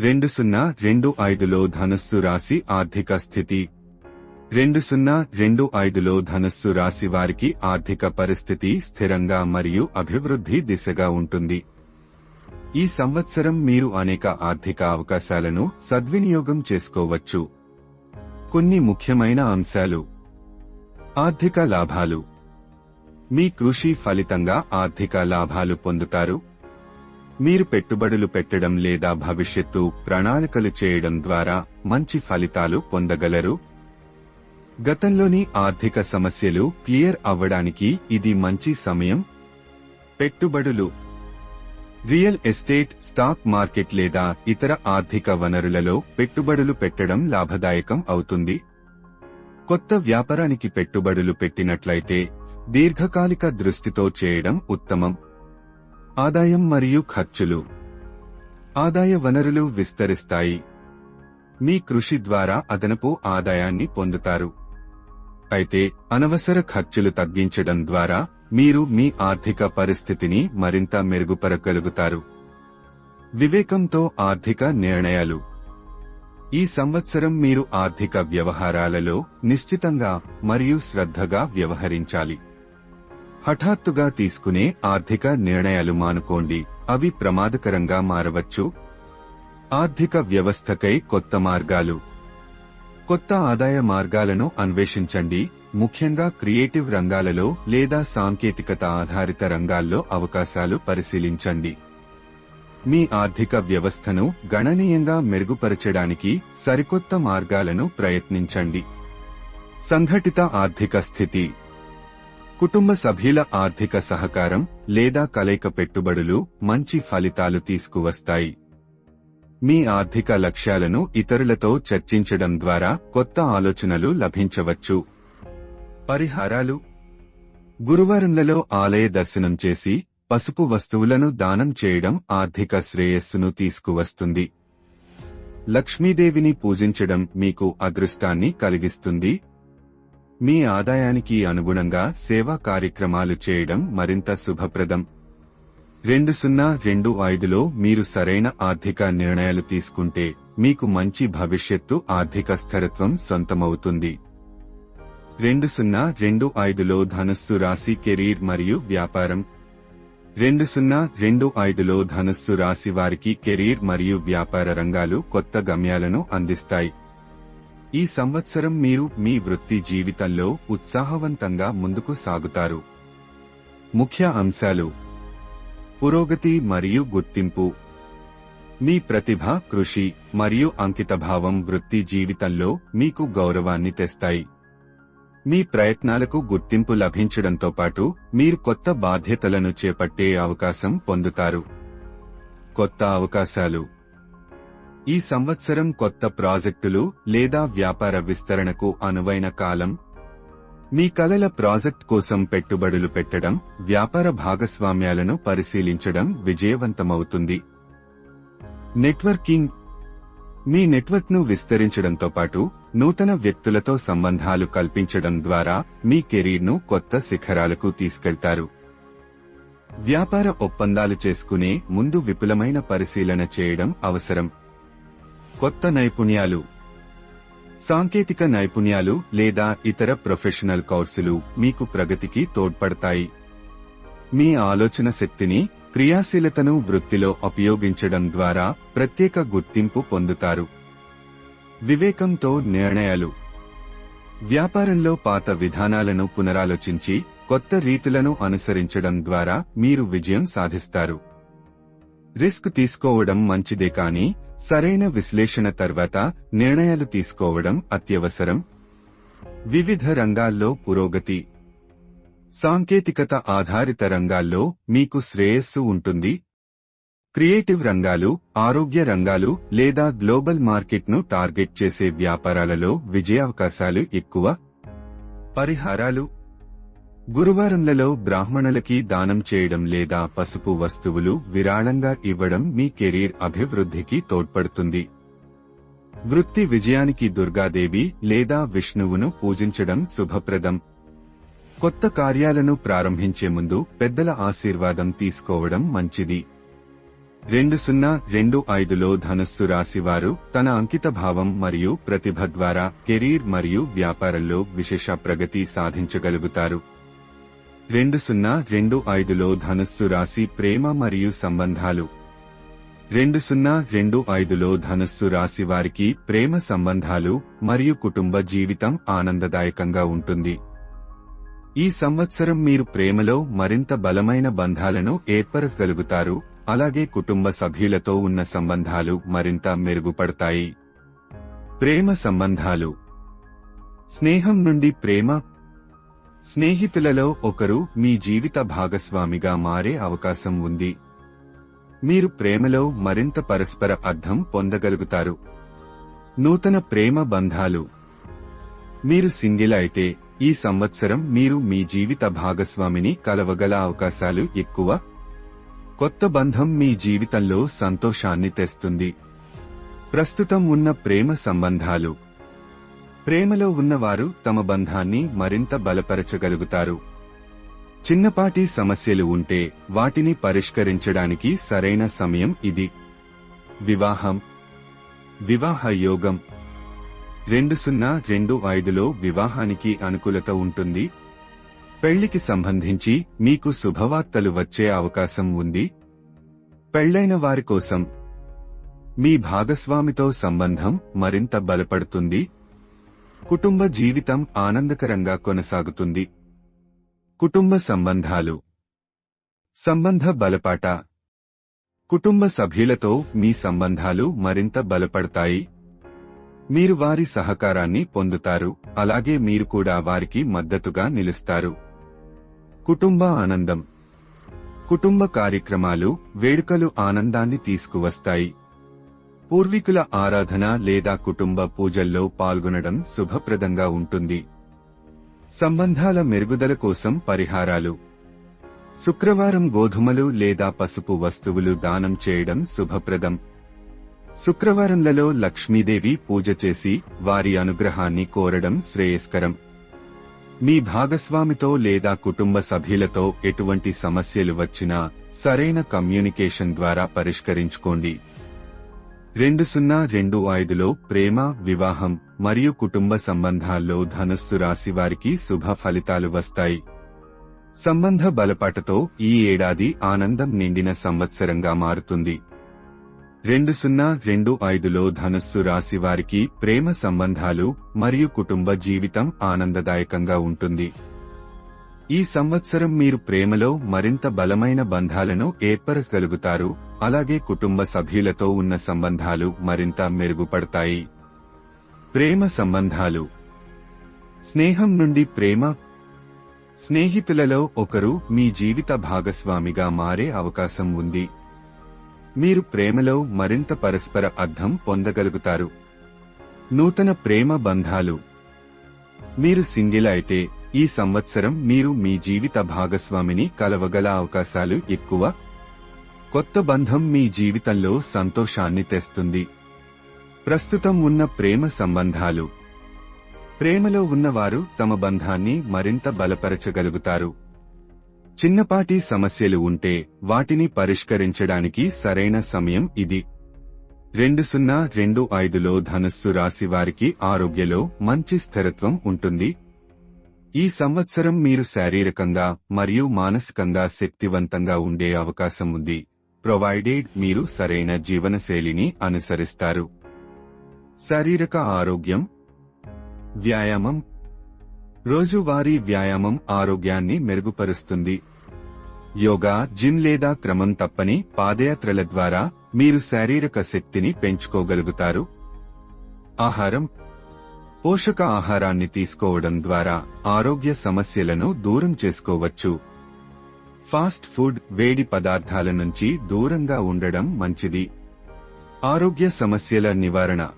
రెండు సున్నా రెండు ఐదులో ధనస్సు రాశి ఆర్థిక స్థితి. రెండు సున్నా రెండు ఐదులో ధనస్సు రాశి వారికి ఆర్థిక పరిస్థితి స్థిరంగా మరియు అభివృద్ధి దిశగా ఉంటుంది. ఈ సంవత్సరం మీరు అనేక ఆర్థిక అవకాశాలను సద్వినియోగం చేసుకోవచ్చు. కొన్ని ముఖ్యమైన అంశాలు. ఆర్థిక లాభాలు. మీ కృషి ఫలితంగా ఆర్థిక లాభాలు పొందుతారు. మీరు పెట్టుబడులు పెట్టడం లేదా భవిష్యత్తు ప్రణాళికలు చేయడం ద్వారా మంచి ఫలితాలు పొందగలరు? గతంలోని ఆర్థిక సమస్యలు క్లియర్ అవ్వడానికి ఇది మంచి సమయం. పెట్టుబడులు. రియల్ ఎస్టేట్ స్టాక్ మార్కెట్ లేదా ఇతర ఆర్థిక వనరులలో పెట్టుబడులు పెట్టడం లాభదాయకం అవుతుంది. కొత్త వ్యాపారానికి పెట్టుబడులు పెట్టినట్లయితే దీర్ఘకాలిక దృష్టితో చేయడం ఉత్తమం. ఆదాయం మరియు ఖర్చులు. ఆదాయ వనరులు విస్తరిస్తాయి. మీ కృషి ద్వారా అదనపు ఆదాయాన్ని పొందుతారు. అయితే అనవసర ఖర్చులు తగ్గించడం ద్వారా మీరు మీ ఆర్థిక పరిస్థితిని మరింత మెరుగుపరగలుగుతారు. వివేకంతో ఆర్థిక నిర్ణయాలు. ఈ సంవత్సరం మీరు ఆర్థిక వ్యవహారాలలో నిశ్చితంగా మరియు శ్రద్ధగా వ్యవహరించాలి. హఠాత్తుగా తీసుకునే ఆర్థిక నిర్ణయాలు మానుకోండి. అవి ప్రమాదకరంగా మారవచ్చు. ఆర్థిక వ్యవస్థకై కొత్త మార్గాలు. కొత్త ఆదాయ మార్గాలను అన్వేషించండి. ముఖ్యంగా క్రియేటివ్ రంగాలలో లేదా సాంకేతికత ఆధారిత రంగాల్లో అవకాశాలు పరిశీలించండి. మీ ఆర్థిక వ్యవస్థను గణనీయంగా మెరుగుపరచడానికి సరికొత్త మార్గాలను ప్రయత్నించండి. సంఘటిత ఆర్థిక స్థితి. కుటుంబ సభ్యుల ఆర్థిక సహకారం లేదా కలయిక పెట్టుబడులు మంచి ఫలితాలు తీసుకువస్తాయి. మీ ఆర్థిక లక్ష్యాలను ఇతరులతో చర్చించడం ద్వారా కొత్త ఆలోచనలు లభించవచ్చు. పరిహారాలు. గురువారంలలో ఆలయ దర్శనం చేసి పసుపు వస్తువులను దానం చేయడం ఆర్థిక శ్రేయస్సును తీసుకువస్తుంది. లక్ష్మీదేవిని పూజించడం మీకు అదృష్టాన్ని కలిగిస్తుంది. మీ ఆదాయానికి అనుగుణంగా సేవా కార్యక్రమాలు చేయడం మరింత శుభప్రదం. రెండు సున్నా రెండు ఐదులో మీరు సరైన ఆర్థిక నిర్ణయాలు తీసుకుంటే మీకు మంచి భవిష్యత్తు ఆర్థిక స్థిరత్వం సొంతమవుతుంది. రెండు సున్నా రెండు ఐదులో ధనుస్సు రాశి కెరీర్ మరియు వ్యాపారం. రెండు సున్నా రెండు ఐదులో ధనుస్సు రాశి వారికి కెరీర్ మరియు వ్యాపార రంగాలు కొత్త గమ్యాలను అందిస్తాయి. ఈ సంవత్సరం మీరు మీ వృత్తి జీవితంలో ఉత్సాహవంతంగా ముందుకు సాగుతారు. ముఖ్య అంశాలు. పురోగతి మరియు గుర్తింపు. మీ ప్రతిభ కృషి మరియు అంకితభావం వృత్తి జీవితంలో మీకు గౌరవాన్ని తెస్తాయి. మీ ప్రయత్నాలకు గుర్తింపు లభించడంతో పాటు మీరు కొత్త బాధ్యతలను చేపట్టే అవకాశం పొందుతారు. కొత్త అవకాశాలు. ఈ సంవత్సరం కొత్త ప్రాజెక్టులు లేదా వ్యాపార విస్తరణకు అనువైన కాలం? మీ కలల ప్రాజెక్ట్ కోసం పెట్టుబడులు పెట్టడం వ్యాపార భాగస్వామ్యాలను పరిశీలించడం విజయవంతమవుతుంది. నెట్వర్కింగ్. మీ నెట్వర్క్ను విస్తరించడంతో పాటు నూతన వ్యక్తులతో సంబంధాలు కల్పించడం ద్వారా మీ కెరీర్ను కొత్త శిఖరాలకు తీసుకెళ్తారు. వ్యాపార ఒప్పందాలు చేసుకునే ముందు విపులమైన పరిశీలన చేయడం అవసరం. కొత్త నైపుణ్యాలు. సాంకేతిక నైపుణ్యాలు లేదా ఇతర ప్రొఫెషనల్ కోర్సులు మీకు ప్రగతికి తోడ్పడతాయి. మీ ఆలోచన శక్తిని క్రియాశీలతను వృత్తిలో ఉపయోగించడం ద్వారా ప్రత్యేక గుర్తింపు పొందుతారు. వివేకంతో నిర్ణయాలు. వ్యాపారంలో పాత విధానాలను పునరాలోచించి కొత్త రీతులను అనుసరించడం ద్వారా మీరు విజయం సాధిస్తారు. రిస్క్ తీసుకోవడం మంచిదే కానీ సరైన విశ్లేషణ తర్వాత నిర్ణయాలు తీసుకోవడం అత్యవసరం. వివిధ రంగాల్లో పురోగతి. సాంకేతికత ఆధారిత రంగాల్లో మీకు శ్రేయస్సు ఉంటుంది. క్రియేటివ్ రంగాలు ఆరోగ్య రంగాలు లేదా గ్లోబల్ మార్కెట్ను టార్గెట్ చేసే వ్యాపారాలలో విజయావకాశాలు ఎక్కువ. పరిహారాలు గురువారంలలో బ్రాహ్మణులకి దానం చేయడం లేదా పసుపు వస్తువులు విరాళంగా ఇవ్వడం మీ కెరీర్ అభివృద్ధికి తోడ్పడుతుంది. వృత్తి విజయానికి దుర్గాదేవి లేదా విష్ణువును పూజించడం శుభప్రదం. కొత్త కార్యాలను ప్రారంభించే ముందు పెద్దల ఆశీర్వాదం తీసుకోవడం మంచిది. రెండు సున్నా రెండు ఐదులో ధనుస్సు రాశివారు తన అంకిత భావం మరియు ప్రతిభ ద్వారా కెరీర్ మరియు వ్యాపారంలో విశేష ప్రగతి సాధించగలుగుతారు. రెండు సున్నా రెండు ఐదులో ధనుస్సు రాశి ప్రేమ మరియు సంబంధాలు. రెండు సున్నా రెండు ఐదులో ధనుస్సు రాశి వారికి ప్రేమ సంబంధాలు మరియు కుటుంబ జీవితం ఆనందదాయకంగా ఉంటుంది. ఈ సంవత్సరం మీరు ప్రేమలో మరింత బలమైన బంధాలను ఏర్పరచగలుగుతారు అలాగే కుటుంబ సభ్యులతో ఉన్న సంబంధాలు మరింత మెరుగుపడతాయి. ప్రేమ సంబంధాలు. స్నేహం నుండి ప్రేమ స్నేహితులలో ఒకరు మీ జీవిత భాగస్వామిగా మారే అవకాశం ఉంది. మీరు ప్రేమలో మరింత పరస్పర అర్థం పొందగలుగుతారు. నూతన ప్రేమ బంధాలు. మీరు సింగిల్ అయితే ఈ సంవత్సరం మీరు మీ జీవిత భాగస్వామిని కలవగల అవకాశాలు ఎక్కువ. కొత్త బంధం మీ జీవితంలో సంతోషాన్ని తెస్తుంది. ప్రస్తుతం ఉన్న ప్రేమ సంబంధాలు. ప్రేమలో ఉన్నవారు తమ బంధాన్ని మరింత బలపరచగలుగుతారు. చిన్నపాటి సమస్యలు ఉంటే వాటిని పరిష్కరించడానికి సరైన సమయం ఇది. వివాహం. వివాహ యోగం. రెండు సున్నా రెండు ఐదులో వివాహానికి అనుకూలత ఉంటుంది. పెళ్ళికి సంబంధించి మీకు శుభవార్తలు వచ్చే అవకాశం ఉంది. పెళ్ళైన వారి కోసం మీ భాగస్వామితో సంబంధం మరింత బలపడుతుంది. కుటుంబ జీవితం ఆనందకరంగా కొనసాగుతుంది. కుటుంబ సంబంధాలు. సంబంధ బలపాట. కుటుంబ సభ్యులతో మీ సంబంధాలు మరింత బలపడతాయి. మీరు వారి సహకారాన్ని పొందుతారు. అలాగే మీరు కూడా వారికి మద్దతుగా నిలుస్తారు. కుటుంబ ఆనందం. కుటుంబ కార్యక్రమాలు వేడుకలు ఆనందాన్ని తీసుకువస్తాయి. పూర్వీకుల ఆరాధన లేదా కుటుంబ పూజల్లో పాల్గొనడం శుభప్రదంగా ఉంటుంది. సంబంధాల మెరుగుదల కోసం పరిహారాలు. శుక్రవారం గోధుమలు లేదా పసుపు వస్తువులు దానం చేయడం శుభప్రదం. శుక్రవారంలలో లక్ష్మీదేవి పూజ చేసి వారి అనుగ్రహాన్ని కోరడం శ్రేయస్కరం. మీ భాగస్వామితో లేదా కుటుంబ సభ్యులతో ఎటువంటి సమస్యలు వచ్చినా సరైన కమ్యూనికేషన్ ద్వారా పరిష్కరించుకోండి. రెండు సున్నా రెండు ఐదులో ప్రేమ వివాహం మరియు కుటుంబ సంబంధాల్లో ధనుస్సు రాశి వారికి శుభ ఫలితాలు వస్తాయి. సంబంధ బలపాటతో ఈ ఏడాది ఆనందం నిండిన సంవత్సరంగా మారుతుంది. రెండు సున్నా రెండు ఐదులో ధనుస్సు రాశి వారికి ప్రేమ సంబంధాలు మరియు కుటుంబ జీవితం ఆనందదాయకంగా ఉంటుంది. ఈ సంవత్సరం మీరు ప్రేమలో మరింత బలమైన బంధాలను ఏర్పరచగలుగుతారు. అలాగే కుటుంబ సభ్యులతో ఉన్న సంబంధాలు మరింత మెరుగుపడతాయి. ప్రేమ సంబంధాలు. స్నేహం నుండి ప్రేమ. స్నేహితులలో ఒకరు మీ జీవిత భాగస్వామిగా మారే అవకాశం ఉంది. మీరు ప్రేమలో మరింత పరస్పర అర్థం పొందగలుగుతారు. నూతన ప్రేమ బంధాలు. మీరు సింగిల్ అయితే ఈ సంవత్సరం మీరు మీ జీవిత భాగస్వామిని కలవగల అవకాశాలు ఎక్కువ. కొత్త బంధం మీ జీవితంలో సంతోషాన్ని తెస్తుంది. ప్రస్తుతం ఉన్న ప్రేమ సంబంధాలు. ప్రేమలో ఉన్నవారు తమ బంధాన్ని మరింత బలపరచగలుగుతారు. చిన్నపాటి సమస్యలు ఉంటే వాటిని పరిష్కరించడానికి సరైన సమయం ఇది. రెండు సున్నా రెండు ఐదులో ధనుస్సు రాశి వారికి ఆరోగ్యలో మంచి స్థిరత్వం ఉంటుంది. ఈ సంవత్సరం మీరు శారీరకంగా మరియు మానసికంగా శక్తివంతంగా ఉండే అవకాశం ఉంది. ప్రొవైడెడ్ మీరు సరైన జీవనశైలిని అనుసరిస్తారు. శారీరక ఆరోగ్యం. వ్యాయామం. రోజువారీ వ్యాయామం ఆరోగ్యాన్ని మెరుగుపరుస్తుంది. యోగా జిమ్ లేదా క్రమం తప్పని పాదయాత్రల ద్వారా మీరు శారీరక శక్తిని పెంచుకోగలుగుతారు. ఆహారం. పోషక ఆహారాన్ని తీసుకోవడం ద్వారా ఆరోగ్య సమస్యలను దూరం చేసుకోవచ్చు. ఫాస్ట్ ఫుడ్ వేడి పదార్థాల నుంచి దూరంగా ఉండడం మంచిది. ఆరోగ్య సమస్యల నివారణ.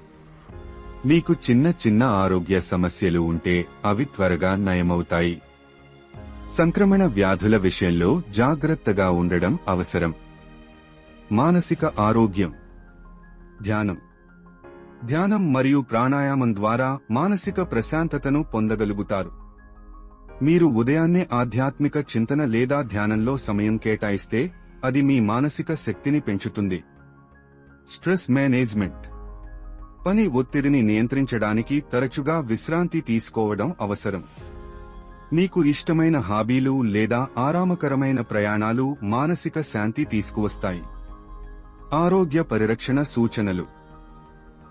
మీకు చిన్న చిన్న ఆరోగ్య సమస్యలు ఉంటే అవి త్వరగా నయమవుతాయి. సంక్రమణ వ్యాధుల విషయంలో జాగ్రత్తగా ఉండడం అవసరం. మానసిక ఆరోగ్యం. ధ్యానం. ధ్యానం మరియు ప్రాణాయామం ద్వారా మానసిక ప్రశాంతతను పొందగలుగుతారు. మీరు ఉదయాన్నే ఆధ్యాత్మిక చింతన లేదా ధ్యానంలో సమయం కేటాయిస్తే అది మీ మానసిక శక్తిని పెంచుతుంది. Stress management. పని ఒత్తిడిని నియంత్రించడానికి తరచుగా విశ్రాంతి తీసుకోవడం అవసరం. మీకు ఇష్టమైన హాబీలు లేదా ఆరామకరమైన ప్రయాణాలు మానసిక శాంతి తీసుకువస్తాయి. ఆరోగ్య పరిరక్షణ సూచనలు.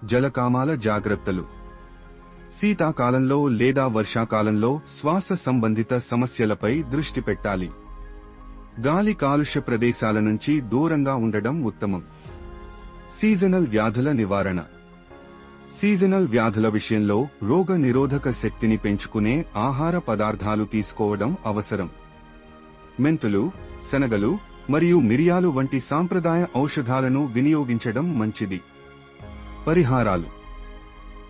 జలకామాల జాగ్రత్తలు. శీతాకాలంలో లేదా వర్షాకాలంలో శ్వాస సంబంధిత సమస్యలపై దృష్టి పెట్టాలి. గాలి కాలుష్య ప్రదేశాల నుంచి దూరంగా ఉండడం ఉత్తమం. సీజనల్ వ్యాధుల నివారణ. సీజనల్ వ్యాధుల విషయంలో రోగ నిరోధక శక్తిని పెంచుకునే ఆహార పదార్థాలు తీసుకోవడం అవసరం. మెంతులు శనగలు మరియు మిరియాలు వంటి సాంప్రదాయ ఔషధాలను వినియోగించడం మంచిది. పరిహారాలు.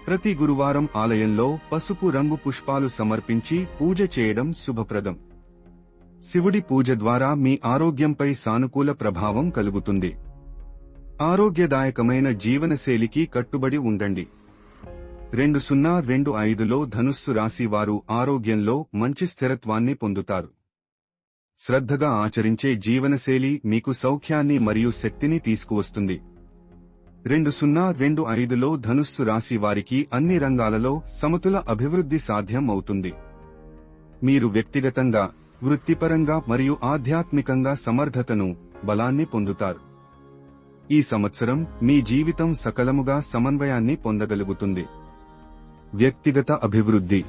ప్రతి గురువారం ఆలయంలో పసుపు రంగు పుష్పాలు సమర్పించి పూజ చేయడం శుభప్రదం. శివుడి పూజ ద్వారా మీ ఆరోగ్యంపై సానుకూల ప్రభావం కలుగుతుంది. ఆరోగ్యదాయకమైన జీవనశైలికి కట్టుబడి ఉండండి. రెండు సున్నా రెండు ఐదులో ధనుస్సు రాశి వారు ఆరోగ్యంలో మంచి స్థిరత్వాన్ని పొందుతారు. శ్రద్ధగా ఆచరించే జీవనశైలి మీకు సౌఖ్యాన్ని మరియు శక్తిని తీసుకువస్తుంది. రెండు సున్నా రెండు ఐదులో ధనుస్సు రాశి వారికి అన్ని రంగాలలో సమతుల అభివృద్ధి సాధ్యం అవుతుంది. మీరు వ్యక్తిగతంగా వృత్తిపరంగా మరియు ఆధ్యాత్మికంగా సమర్థతను బలాన్ని పొందుతారు. ఈ సంవత్సరం మీ జీవితం సకలముగా సమన్వయాన్ని పొందగలుగుతుంది. వ్యక్తిగత అభివృద్ధి.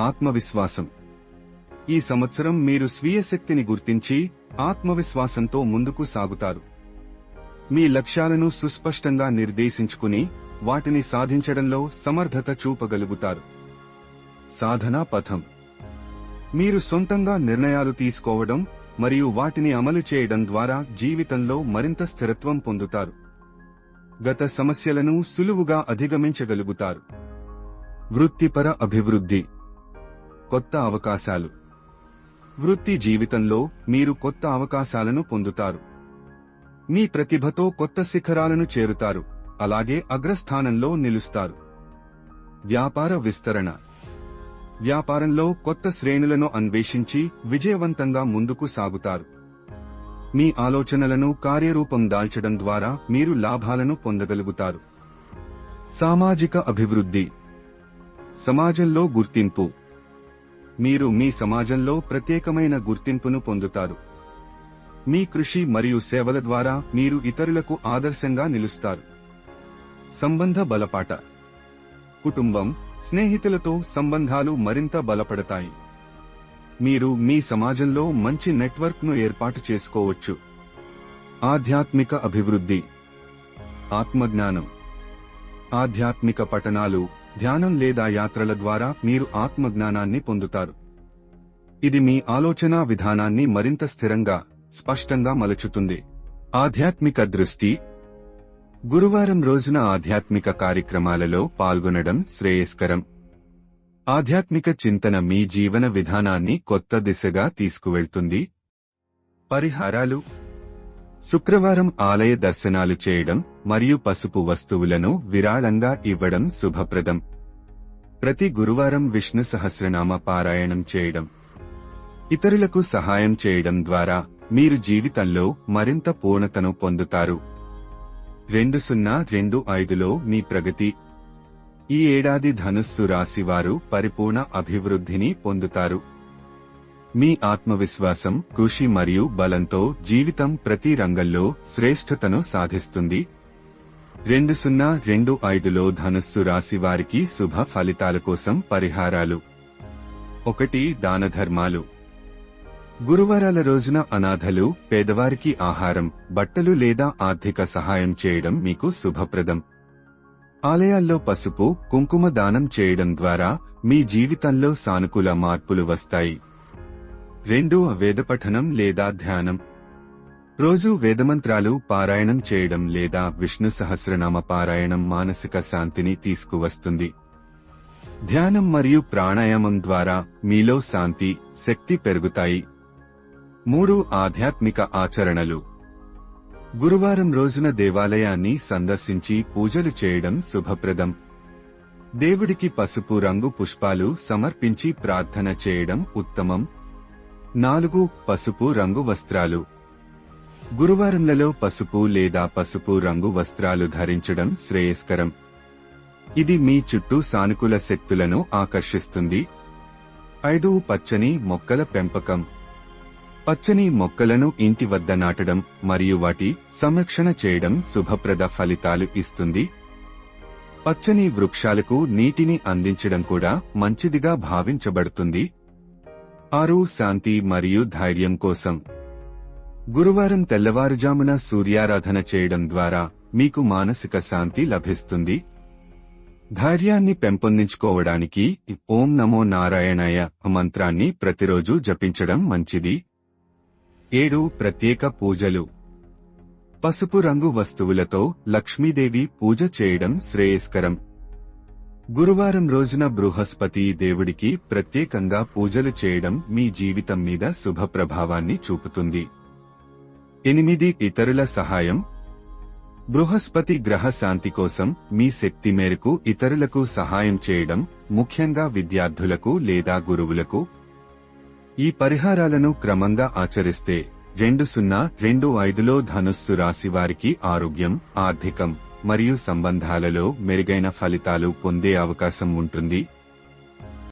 ఆత్మవిశ్వాసం. ఈ సంవత్సరం మీరు స్వీయ శక్తిని గుర్తించి ఆత్మవిశ్వాసంతో ముందుకు సాగుతారు. మీ లక్ష్యాలను సుస్పష్టంగా నిర్దేశించుకుని వాటిని సాధించడంలో సమర్థత చూపగలుగుతారు. సాధనా పథం. మీరు సొంతంగా నిర్ణయాలు తీసుకోవడం మరియు వాటిని అమలు చేయడం ద్వారా జీవితంలో మరింత స్థిరత్వం పొందుతారు. గత సమస్యలను సులువుగా అధిగమించగలుగుతారు. వృత్తిపర అభివృద్ధి. కొత్త అవకాశాలు. వృత్తి జీవితంలో మీరు కొత్త అవకాశాలను పొందుతారు. మీ ప్రతిభతో కొత్త శిఖరాలను చేరుతారు. అలాగే అగ్రస్థానంలో నిలుస్తారు. వ్యాపార విస్తరణ. వ్యాపారంలో కొత్త శ్రేణులను అన్వేషించి విజయవంతంగా ముందుకు సాగుతారు. మీ ఆలోచనలను కార్యరూపం దాల్చడం ద్వారా మీరు లాభాలను పొందగలుగుతారు. సామాజిక అభివృద్ధి. సమాజంలో గుర్తింపు. మీరు మీ సమాజంలో ప్రత్యేకమైన గుర్తింపును పొందుతారు. మీ కృషి మరియు సేవల ద్వారా మీరు ఇతరులకు ఆదర్శంగా నిలుస్తారు. సంబంధ బలపాట. కుటుంబం స్నేహితులతో సంబంధాలు మరింత బలపడతాయి. మీరు మీ సమాజంలో మంచి నెట్వర్క్ను ఏర్పాటు చేసుకోవచ్చు. ఆధ్యాత్మిక అభివృద్ధి. ఆత్మజ్ఞానం. ఆధ్యాత్మిక పఠనాలు ధ్యానం లేదా యాత్రల ద్వారా మీరు ఆత్మజ్ఞానాన్ని పొందుతారు. ఇది మీ ఆలోచనా విధానాన్ని మరింత స్థిరంగా స్పష్టంగా మలుచుతుంది. ఆధ్యాత్మిక దృష్టి. గురువారం రోజున ఆధ్యాత్మిక కార్యక్రమాలలో పాల్గొనడం శ్రేయస్కరం. ఆధ్యాత్మిక చింతన మీ జీవన విధానాన్ని కొత్త దిశగా తీసుకువెళ్తుంది. పరిహారాలు. శుక్రవారం ఆలయ దర్శనాలు చేయడం మరియు పసుపు వస్తువులను విరాళంగా ఇవ్వడం శుభప్రదం. ప్రతి గురువారం విష్ణు సహస్రనామ పారాయణం చేయడం. ఇతరులకు సహాయం చేయడం ద్వారా మీరు జీవితంలో మరింత పూర్ణతను పొందుతారు. రెండు సున్నా రెండు ఐదులో మీ ప్రగతి. ఈ ఏడాది ధనుస్సు రాశివారు పరిపూర్ణ అభివృద్ధిని పొందుతారు. మీ ఆత్మవిశ్వాసం కృషి మరియు బలంతో జీవితం ప్రతి రంగంలో శ్రేష్ఠతను సాధిస్తుంది. రెండు సున్నా రెండు ఐదులో ధనుస్సు రాశి వారికి శుభ ఫలితాల కోసం పరిహారాలు. ఒకటి దానధర్మాలు. గురువారాల రోజున అనాథలు పేదవారికి ఆహారం బట్టలు లేదా ఆర్థిక సహాయం చేయడం మీకు శుభప్రదం. ఆలయాల్లో పసుపు కుంకుమ దానం చేయడం ద్వారా మీ జీవితంలో సానుకూల మార్పులు వస్తాయి. రెండు వేదపఠనం లేదా ధ్యానం. రోజు వేదమంత్రాలు పారాయణం చేయడం లేదా విష్ణు సహస్రనామ పారాయణం మానసిక శాంతిని తీసుకువస్తుంది. ధ్యానం మరియు ప్రాణాయామం ద్వారా మీలో శాంతి శక్తి పెరుగుతాయి. మూడు ఆధ్యాత్మిక ఆచరణలు. గురువారం రోజున దేవాలయాన్ని సందర్శించి పూజలు చేయడం శుభప్రదం. దేవుడికి పసుపు రంగు పుష్పాలు సమర్పించి ప్రార్థన చేయడం ఉత్తమం. నాలుగు పసుపు రంగు వస్త్రాలు. గురువారంలలో పసుపు లేదా పసుపు రంగు వస్త్రాలు ధరించడం శ్రేయస్కరం. ఇది మీ చుట్టూ సానుకూల శక్తులను ఆకర్షిస్తుంది. ఐదు పచ్చని మొక్కల పెంపకం. పచ్చని మొక్కలను ఇంటి వద్ద నాటడం మరియు వాటి సంరక్షణ చేయడం శుభప్రద ఫలితాలు ఇస్తుంది. పచ్చని వృక్షాలకు నీటిని అందించడం కూడా మంచిదిగా భావించబడుతుంది. ఆరు శాంతి మరియు ధైర్యం కోసం. గురువారం తెల్లవారుజామున సూర్యారాధన చేయడం ద్వారా మీకు మానసిక శాంతి లభిస్తుంది. ధైర్యాన్ని పెంపొందించుకోవడానికి ఓం నమో నారాయణాయ మంత్రాన్ని ప్రతిరోజు జపించడం మంచిది. ఏడు ప్రత్యేక పూజలు. పసుపు రంగు వస్తువులతో లక్ష్మీదేవి పూజ చేయడం శ్రేయస్కరం. గురువారం రోజున బృహస్పతి దేవుడికి ప్రత్యేకంగా పూజలు చేయడం మీ జీవితం మీద శుభ ప్రభావాన్ని చూపుతుంది. ఎనిమిది ఇతరుల సహాయం. బృహస్పతి గ్రహ శాంతి కోసం మీ శక్తి మేరకు ఇతరులకు సహాయం చేయడం ముఖ్యంగా విద్యార్థులకు లేదా గురువులకు ఈ పరిహారాలను క్రమంగా ఆచరిస్తే రెండు సున్నా రెండు ఐదులో ధనుస్సు రాశి వారికి ఆరోగ్యం ఆర్థికం మరియు సంబంధాలలో మెరుగైన ఫలితాలు పొందే అవకాశం ఉంటుంది.